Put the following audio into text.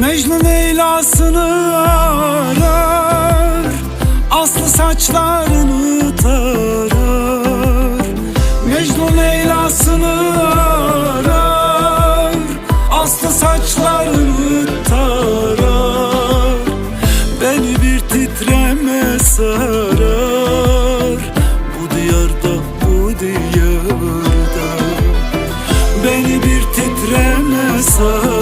Mecnun Leyla'sını arar Aslı saçlarını tarar Mecnun Leyla'sını arar Aslı saçlarını tarar Beni bir titreme sarar Bu diyarda bu diyarda. Beni bir titreme sarar.